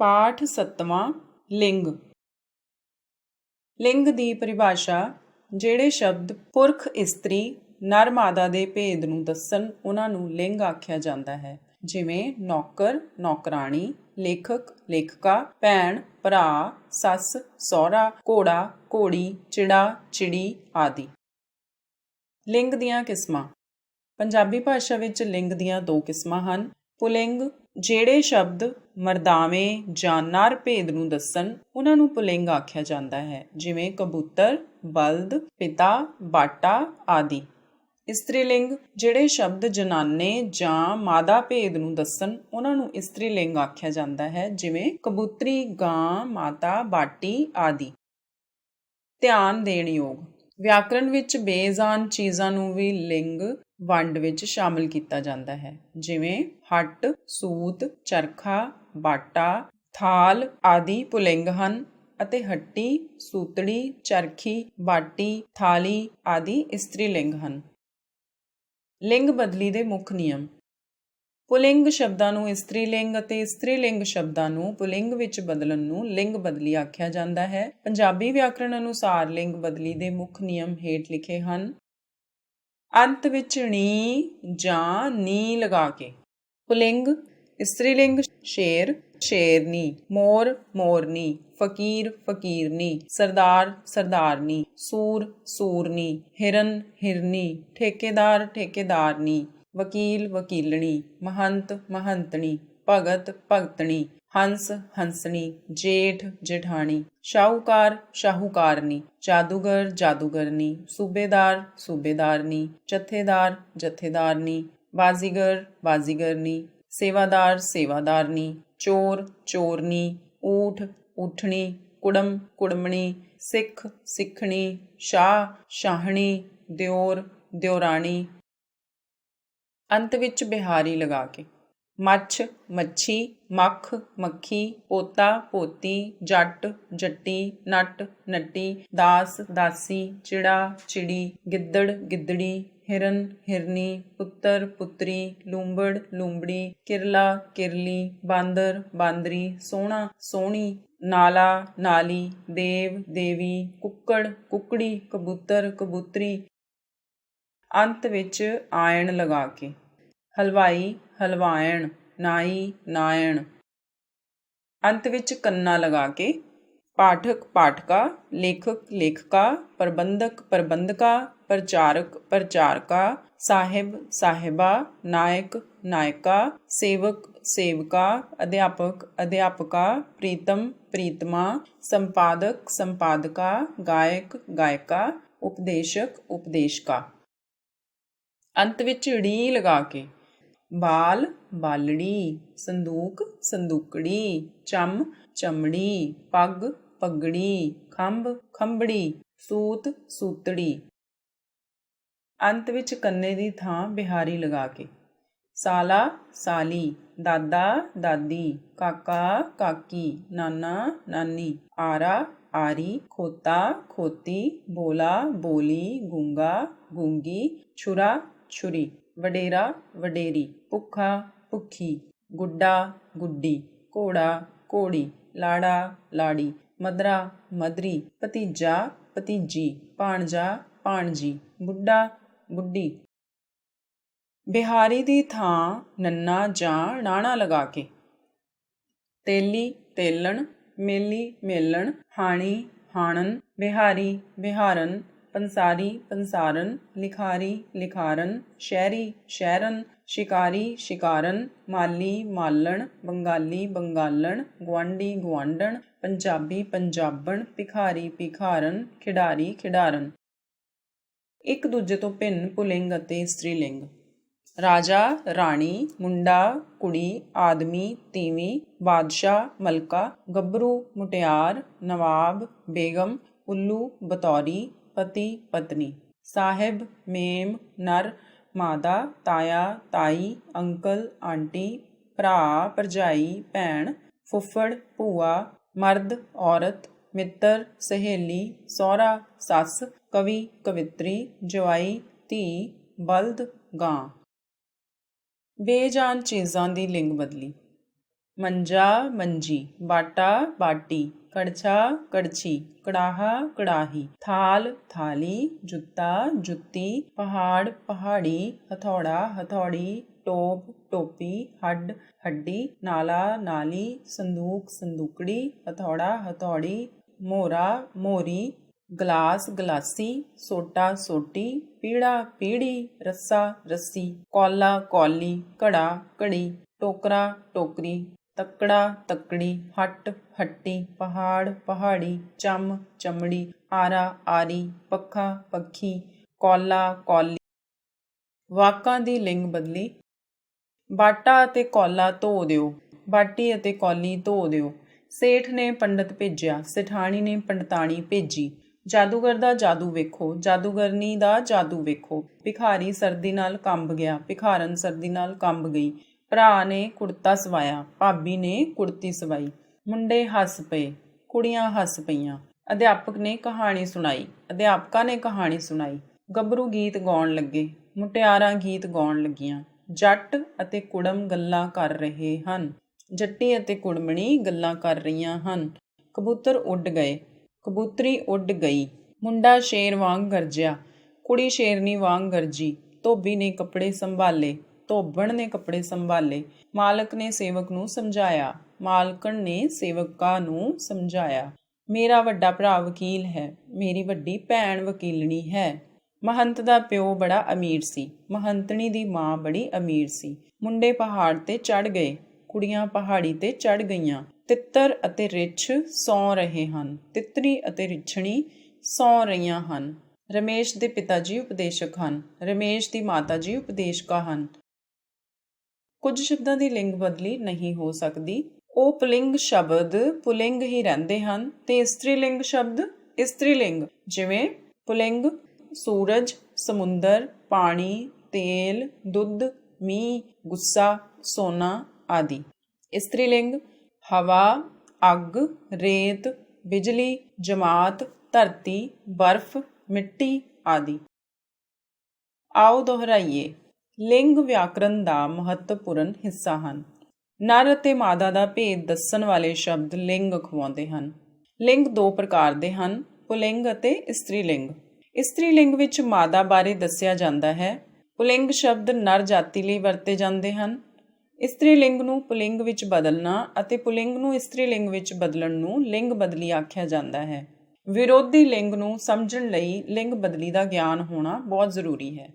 ਪਾਠ ਸੱਤਵਾਂ, ਲਿੰਗ। ਲਿੰਗ ਦੀ ਪਰਿਭਾਸ਼ਾ, ਜਿਹੜੇ ਸ਼ਬਦ ਪੁਰਖ ਇਸਤਰੀ ਨਰ ਮਾਦਾ ਦੇ ਭੇਦ ਨੂੰ ਦੱਸਣ, ਉਹਨਾਂ ਨੂੰ ਲਿੰਗ ਆਖਿਆ ਜਾਂਦਾ ਹੈ। ਜਿਵੇਂ ਨੌਕਰ, ਨੌਕਰਾਣੀ, ਲੇਖਕ, ਲੇਖਕਾ, ਭੈਣ, ਭਰਾ, ਸੱਸ, ਸਹੁਰਾ, ਘੋੜਾ, ਘੋੜੀ, ਚਿੜਾ, ਚਿੜੀ ਆਦਿ। ਲਿੰਗ ਦੀਆਂ ਕਿਸਮਾਂ। ਪੰਜਾਬੀ ਭਾਸ਼ਾ ਵਿੱਚ ਲਿੰਗ ਦੀਆਂ ਦੋ ਕਿਸਮਾਂ ਹਨ, ਪੁਲਿੰਗ ਜਿਹੜੇ ਸ਼ਬਦ ਮਰਦਾਵੇਂ ਜਾਂ ਨਰ ਭੇਦ ਨੂੰ ਦੱਸਣ, ਉਹਨਾਂ ਨੂੰ ਪੁਲਿੰਗ ਆਖਿਆ ਜਾਂਦਾ ਹੈ, ਜਿਵੇਂ ਕਬੂਤਰ, ਬਲਦ, ਪਿਤਾ, ਬਾਟਾ ਆਦਿ। ਇਸਤਰੀ ਲਿੰਗ ਜਿਹੜੇ ਸ਼ਬਦ ਜਨਾਨੇ ਜਾਂ ਮਾਦਾ ਭੇਦ ਨੂੰ ਦੱਸਣ, ਉਹਨਾਂ ਨੂੰ ਇਸਤਰੀ ਲਿੰਗ ਆਖਿਆ ਜਾਂਦਾ ਹੈ, ਜਿਵੇਂ ਕਬੂਤਰੀ, ਗਾਂ, ਮਾਤਾ, ਬਾਟੀ ਆਦਿ। ਧਿਆਨ ਦੇਣ ਯੋਗ ਵਿਆਕਰਣ ਵਿੱਚ ਬੇਜ਼ਾਨ ਚੀਜ਼ਾਂ ਨੂੰ ਵੀ ਲਿੰਗ ਵੰਡ ਵਿੱਚ ਸ਼ਾਮਲ ਕੀਤਾ ਜਾਂਦਾ ਹੈ। ਜਿਵੇਂ ਹੱਟ, ਸੂਤ, ਚਰਖਾ, ਬਾਟਾ, ਥਾਲ ਆਦਿ ਪੁਲਿੰਗ ਹਨ ਅਤੇ ਹੱਟੀ, ਸੂਤੜੀ, ਚਰਖੀ, ਬਾਟੀ, ਥਾਲੀ ਆਦਿ ਇਸਤਰੀ ਲਿੰਗ ਹਨ। ਲਿੰਗ ਬਦਲੀ ਦੇ ਮੁੱਖ ਨਿਯਮ ਪੁਲਿੰਗ ਸ਼ਬਦਾਂ ਨੂੰ ਇਸਤਰੀ ਲਿੰਗ ਅਤੇ ਇਸਤਰੀ ਲਿੰਗ ਸ਼ਬਦਾਂ ਨੂੰ ਪੁਲਿੰਗ ਵਿੱਚ ਬਦਲਣ ਨੂੰ ਲਿੰਗ ਬਦਲੀ ਆਖਿਆ ਜਾਂਦਾ ਹੈ। ਪੰਜਾਬੀ ਵਿਆਕਰਣ ਅਨੁਸਾਰ ਲਿੰਗ ਬਦਲੀ ਦੇ ਮੁੱਖ ਨਿਯਮ ਹੇਠ ਲਿਖੇ ਹਨ। ਅੰਤ ਵਿੱਚ ਣੀ ਜਾਂ ਨੀ ਲਗਾ ਕੇ। ਪੁਲਿੰਗ ਇਸਤਰੀ ਲਿੰਗ ਸ਼ੇਰ, ਸ਼ੇਰਨੀ, ਮੋਰ, ਮੋਰਨੀ, ਫਕੀਰ, ਫਕੀਰਨੀ, ਸਰਦਾਰ, ਸਰਦਾਰਨੀ, ਸੂਰ, ਸੂਰਨੀ, ਹਿਰਨ, ਹਿਰਨੀ, ਠੇਕੇਦਾਰ, ਠੇਕੇਦਾਰਨੀ वकील वकीलनी महंत महंतनी भगत भगतनी हंस हंसनी जेठ जेठानी शाहूकार शाहूकारनी जादूगर जादूगरनी सूबेदार सूबेदारनी जथेदार जथेदारनी बाजीगर बाजीगरनी सेवादार सेवादारनी चोर चोरनी ऊठ ऊठनी कुड़म कुड़मनी सिख सिखनी शाह शाहनी द्योर द्योरानी ਅੰਤ ਵਿੱਚ ਬਿਹਾਰੀ ਲਗਾ ਕੇ। ਮੱਛ, ਮੱਛੀ, ਮੱਖ, ਮੱਖੀ, ਪੋਤਾ, ਪੋਤੀ, ਜੱਟ, ਜੱਟੀ, ਨੱਟ, ਨੱਟੀ, ਦਾਸ, ਦਾਸੀ, ਚਿੜਾ, ਚਿੜੀ, ਗਿੱਦੜ, ਗਿੱਦੜੀ, ਹਿਰਨ, ਹਿਰਨੀ, ਪੁੱਤਰ, ਪੁੱਤਰੀ, ਲੂੰਬੜ, ਲੂੰਬੜੀ, ਕਿਰਲਾ, ਕਿਰਲੀ, ਬਾਂਦਰ, ਬਾਂਦਰੀ, ਸੋਹਣਾ, ਸੋਹਣੀ, ਨਾਲਾ, ਨਾਲੀ, ਦੇਵ, ਦੇਵੀ, ਕੁੱਕੜ, ਕੁੱਕੜੀ, ਕਬੂਤਰ, ਕਬੂਤਰੀ ਅੰਤ ਵਿੱਚ ਆਇਣ ਲਗਾ ਕੇ। ਹਲਵਾਈ, ਹਲਵਾਇਣ, ਨਾਈ, ਨਾਇਣ। ਅੰਤ ਵਿੱਚ ਕੰਨਾ ਲਗਾ ਕੇ ਪਾਠਕ, ਪਾਠਕਾ, ਲੇਖਕ, ਲੇਖਕਾ, ਪ੍ਰਬੰਧਕ, ਪ੍ਰਬੰਧਕਾ, ਪ੍ਰਚਾਰਕ, ਪ੍ਰਚਾਰਕਾ, ਸਾਹਿਬ, ਸਾਹਿਬਾ, ਨਾਇਕ, ਨਾਇਕਾ, ਸੇਵਕ, ਸੇਵਕਾ, ਅਧਿਆਪਕ, ਅਧਿਆਪਕਾ, ਪ੍ਰੀਤਮ, ਪ੍ਰੀਤਮਾ, ਸੰਪਾਦਕ, ਸੰਪਾਦਕਾ, ਗਾਇਕ, ਗਾਇਕਾ, ਉਪਦੇਸ਼ਕ, ਉਪਦੇਸ਼ਕਾ। ਅੰਤ ਵਿੱਚ ੜੀ ਲਗਾ ਕੇ। ਬਾਲ, ਬਾਲੜੀ, ਸੰਦੂਕ, ਸੰਦੂਕੜੀ, ਚਮ, ਚਮੜੀ, ਪੱਗ, ਪੱਗੜੀ, ਖੰਭ ਖੰਬੜੀ ਸੂਤ, ਸੂਤੜੀ। ਅੰਤ ਵਿੱਚ ਕੰਨੇ ਦੀ ਥਾਂ ਬਿਹਾਰੀ ਲਗਾ ਕੇ। ਸਾਲਾ, ਸਾਲੀ, ਦਾਦਾ, ਦਾਦੀ, ਕਾਕਾ, ਕਾਕੀ, ਨਾਨਾ, ਨਾਨੀ, ਆਰਾ, ਆਰੀ, ਖੋਤਾ, ਖੋਤੀ, ਬੋਲਾ, ਬੋਲੀ, ਗੁੰਗਾ, ਗੁੰਗੀ, ਛੁਰਾ ਛੁਰੀ, ਵਡੇਰਾ, ਵਡੇਰੀ, ਭੁੱਖਾ, ਭੁੱਖੀ, ਗੁੱਡਾ, ਗੁੱਡੀ, ਘੋੜਾ, ਘੋੜੀ, ਲਾੜਾ, ਲਾੜੀ, ਮਦਰਾ, ਮਦਰੀ, ਭਤੀਜਾ, ਭਤੀਜੀ, ਭਾਣਜਾ, ਭਾਣਜੀ, ਬੁੱਢਾ, ਬੁੱਢੀ। ਬਿਹਾਰੀ ਦੀ ਥਾਂ ਨੰਨਾ ਜਾਂ ਨਾਣਾ ਲਗਾ ਕੇ। ਤੇਲੀ, ਤੇਲਣ, ਮੇਲੀ, ਮੇਲਣ, ਹਾਣੀ, ਹਾਣਨ, ਬਿਹਾਰੀ, ਬਿਹਾਰਨ ਪੰਸਾਰੀ, ਪੰਸਾਰਨ, ਲਿਖਾਰੀ, ਲਿਖਾਰਨ, ਸ਼ਹਿਰੀ, ਸ਼ਹਿਰਨ, ਸ਼ਿਕਾਰੀ, ਸ਼ਿਕਾਰਨ, ਮਾਲੀ, ਮਾਲਣ, ਬੰਗਾਲੀ, ਬੰਗਾਲਣ ਗਵਾਂਡੀ ਗਵਾਂਡਣ ਪੰਜਾਬੀ, ਪੰਜਾਬਣ, ਭਿਖਾਰੀ, ਭਿਖਾਰਨ, ਖਿਡਾਰੀ, ਖਿਡਾਰਨ। ਇੱਕ ਦੂਜੇ ਤੋਂ ਭਿੰਨ ਪੁਲਿੰਗ ਅਤੇ ਇਸਤਰੀ ਰਾਜਾ, ਰਾਣੀ, ਮੁੰਡਾ, ਕੁੜੀ, ਆਦਮੀ, ਤੀਵੀਂ, ਬਾਦਸ਼ਾਹ, ਮਲਕਾ, ਗੱਭਰੂ, ਮੁਟਿਆਰ, ਨਵਾਬ, ਬੇਗਮ, ਉੱਲੂ, ਬਤੌਰੀ ਪਤੀ ਪਤਨੀ। ਸਾਹਿਬ, ਮੇਮ, ਨਰ ਮਾਦਾ ਤਾਇਆ, ਤਾਈ, ਅੰਕਲ, ਆਂਟੀ, ਭਰਾ, ਭਰਜਾਈ, ਭੈਣ, ਫੁੱਫੜ, ਭੂਆ, ਮਰਦ, ਔਰਤ, ਮਿੱਤਰ, ਸਹੇਲੀ, ਸਹੁਰਾ, ਸੱਸ, ਕਵੀ, ਕਵਿਤਰੀ, ਜਵਾਈ, ਧੀ, ਬਲਦ, ਗਾਂ। ਬੇਜਾਨ ਚੀਜ਼ਾਂ ਦੀ ਲਿੰਗ ਬਦਲੀ। ਮੰਜਾ, ਮੰਜੀ, ਬਾਟਾ, ਬਾਟੀ। ਕੜਛਾ ਕੜਛੀ ਕੜਾਹਾ ਕੜਾਹੀ ਥਾਲ ਥਾਲੀ ਜੁੱਤਾ ਜੁੱਤੀ ਪਹਾੜ ਪਹਾੜੀ ਹਥੌੜਾ ਹਥੌੜੀ ਟੋਪ ਟੋਪੀ ਹੱਡ ਹੱਡੀ ਨਾਲਾ ਨਾਲੀ ਸੰਦੂਕ ਸੰਦੂਕੜੀ ਹਥੌੜਾ ਹਥੌੜੀ ਮੋਰਾ ਮੋਰੀ ਗਲਾਸ ਗਲਾਸੀ ਸੋਟਾ ਸੋਟੀ ਪੀੜਾ ਪੀੜੀ ਰੱਸਾ ਰੱਸੀ ਕੌਲਾ ਕੌਲੀ ਘੜਾ ਘੜੀ ਟੋਕਰਾ ਟੋਕਰੀ ਤੱਕੜਾ, ਤੱਕੜੀ, ਹੱਟ, ਹੱਟੀ, ਪਹਾੜ, ਪਹਾੜੀ, ਚਮ, ਚਮੜੀ, ਆਰਾ, ਆਰੀ, ਪੱਖਾ, ਪੱਖੀ, ਕੌਲਾ, ਕੌਲੀ। ਵਾਕਾਂ ਦੀ ਲਿੰਗ ਬਦਲੀ। ਬਾਟਾ ਅਤੇ ਕੌਲਾ ਧੋ ਦਿਓ। ਬਾਟੀ ਅਤੇ ਕੌਲੀ ਧੋ ਦਿਓ। ਸੇਠ ਨੇ ਪੰਡਤ ਭੇਜਿਆ। ਸਠਾਣੀ ਨੇ ਪੰਡਤਾਣੀ ਭੇਜੀ। ਜਾਦੂਗਰ ਦਾ ਜਾਦੂ ਵੇਖੋ। ਜਾਦੂਗਰਨੀ ਦਾ ਜਾਦੂ ਵੇਖੋ। ਭਿਖਾਰੀ ਸਰਦੀ ਨਾਲ ਕੰਬ ਗਿਆ। ਭਿਖਾਰਨ ਸਰਦੀ ਨਾਲ ਕੰਬ ਗਈ। ਭਰਾ ਨੇ ਕੁੜਤਾ ਸਵਾਇਆ, ਭਾਬੀ ਨੇ ਕੁੜਤੀ ਸਵਾਈ। ਮੁੰਡੇ ਹੱਸ ਪਏ, ਕੁੜੀਆਂ ਹੱਸ ਪਈਆਂ। ਅਧਿਆਪਕ ਨੇ ਕਹਾਣੀ ਸੁਣਾਈ, ਅਧਿਆਪਕਾ ਨੇ ਕਹਾਣੀ ਸੁਣਾਈ। ਗੱਭਰੂ ਗੀਤ ਗਾਉਣ ਲੱਗੇ, ਮੁਟਿਆਰਾਂ ਗੀਤ ਗਾਉਣ ਲੱਗੀਆਂ। ਜੱਟ ਅਤੇ ਕੁੜਮ ਗੱਲਾਂ ਕਰ ਰਹੇ ਹਨ। ਜੱਟੀ ਅਤੇ ਕੁੜਮਣੀ ਗੱਲਾਂ ਕਰ ਰਹੀਆਂ ਹਨ। ਕਬੂਤਰ ਉੱਡ ਗਏ, ਕਬੂਤਰੀ ਉੱਡ ਗਈ। ਮੁੰਡਾ ਸ਼ੇਰ ਵਾਂਗ ਗਰਜਿਆ, ਕੁੜੀ ਸ਼ੇਰਨੀ ਵਾਂਗ ਗਰਜੀ। ਧੋਬੀ ਨੇ ਕੱਪੜੇ ਸੰਭਾਲੇ। ਧੋਬਣ ਨੇ ਕੱਪੜੇ ਸੰਭਾਲੇ, ਮਾਲਕ ਨੇ ਸੇਵਕ ਨੂੰ ਸਮਝਾਇਆ। ਮਾਲਕਣ ਨੇ ਸੇਵਕਾ ਨੂੰ ਸਮਝਾਇਆ, ਮੇਰਾ ਵੱਡਾ ਭਰਾ ਵਕੀਲ ਹੈ, ਮੇਰੀ ਵੱਡੀ ਭੈਣ ਵਕੀਲਣੀ ਹੈ। ਮਹੰਤ ਦਾ ਪਿਓ ਬੜਾ ਅਮੀਰ ਸੀ, ਮਹੰਤਣੀ ਦੀ ਮਾਂ ਬੜੀ ਅਮੀਰ ਸੀ। ਮੁੰਡੇ ਪਹਾੜ ਤੇ ਚੜ ਗਏ, ਕੁੜੀਆਂ ਪਹਾੜੀ ਤੇ ਚੜ ਗਈਆਂ। ਤਿੱਤਰ ਅਤੇ ਰਿੱਛ ਸੌ ਰਹੇ ਹਨ, ਤਿੱਤਰੀ ਅਤੇ ਰਿਛਣੀ ਸੌ ਰਹੀਆਂ ਹਨ। ਰਮੇਸ਼ ਦੇ ਪਿਤਾ ਜੀ ਉਪਦੇਸ਼ਕ ਹਨ, ਰਮੇਸ਼ ਦੀ ਮਾਤਾ ਜੀ ਉਪਦੇਸ਼ਕਾ ਹਨ। ਕੁਝ ਸ਼ਬਦਾਂ ਦੀ ਲਿੰਗ ਬਦਲੀ ਨਹੀਂ ਹੋ ਸਕਦੀ। ਉਹ ਪੁਲਿੰਗ ਸ਼ਬਦ ਪੁਲਿੰਗ ਹੀ ਰਹਿੰਦੇ ਹਨ ਤੇ ਇਸਤਰੀ ਸ਼ਬਦ ਇਸਤਰੀ ਜਿਵੇਂ ਪੁਲਿੰਗ, ਸੂਰਜ, ਸਮੁੰਦਰ, ਪਾਣੀ, ਤੇਲ, ਦੁੱਧ, ਮੀਂਹ, ਗੁੱਸਾ, ਸੋਨਾ ਆਦਿ। ਇਸਤਰੀ ਲਿੰਗ ਹਵਾ, ਅੱਗ, ਰੇਤ, ਬਿਜਲੀ, ਜਮਾਤ, ਧਰਤੀ, ਬਰਫ਼, ਮਿੱਟੀ ਆਦਿ। ਆਓ ਦੁਹਰਾਈਏ। ਲਿੰਗ ਵਿਆਕਰਣ ਦਾ ਮਹੱਤਵਪੂਰਨ ਹਿੱਸਾ ਹਨ। ਨਰ ਅਤੇ ਮਾਦਾ ਦਾ ਭੇਦ ਦੱਸਣ ਵਾਲੇ ਸ਼ਬਦ ਲਿੰਗ ਅਖਵਾਉਂਦੇ ਹਨ। ਲਿੰਗ ਦੋ ਪ੍ਰਕਾਰ ਦੇ ਹਨ, ਪੁਲਿੰਗ ਅਤੇ ਇਸਤਰੀ ਲਿੰਗ ਇਸਤਰੀ ਲਿੰਗ ਵਿੱਚ ਮਾਦਾ ਬਾਰੇ ਦੱਸਿਆ ਜਾਂਦਾ ਹੈ। ਪੁਲਿੰਗ ਸ਼ਬਦ ਨਰ ਜਾਤੀ ਲਈ ਵਰਤੇ ਜਾਂਦੇ ਹਨ। ਇਸਤਰੀ ਲਿੰਗ ਨੂੰ ਪੁਲਿੰਗ ਵਿੱਚ ਬਦਲਣਾ ਅਤੇ ਪੁਲਿੰਗ ਨੂੰ ਇਸਤਰੀ ਲਿੰਗ ਵਿੱਚ ਬਦਲਣ ਨੂੰ ਲਿੰਗ ਬਦਲੀ ਆਖਿਆ ਜਾਂਦਾ ਹੈ। ਵਿਰੋਧੀ ਲਿੰਗ ਨੂੰ ਸਮਝਣ ਲਈ ਲਿੰਗ ਬਦਲੀ ਦਾ ਗਿਆਨ ਹੋਣਾ ਬਹੁਤ ਜ਼ਰੂਰੀ ਹੈ।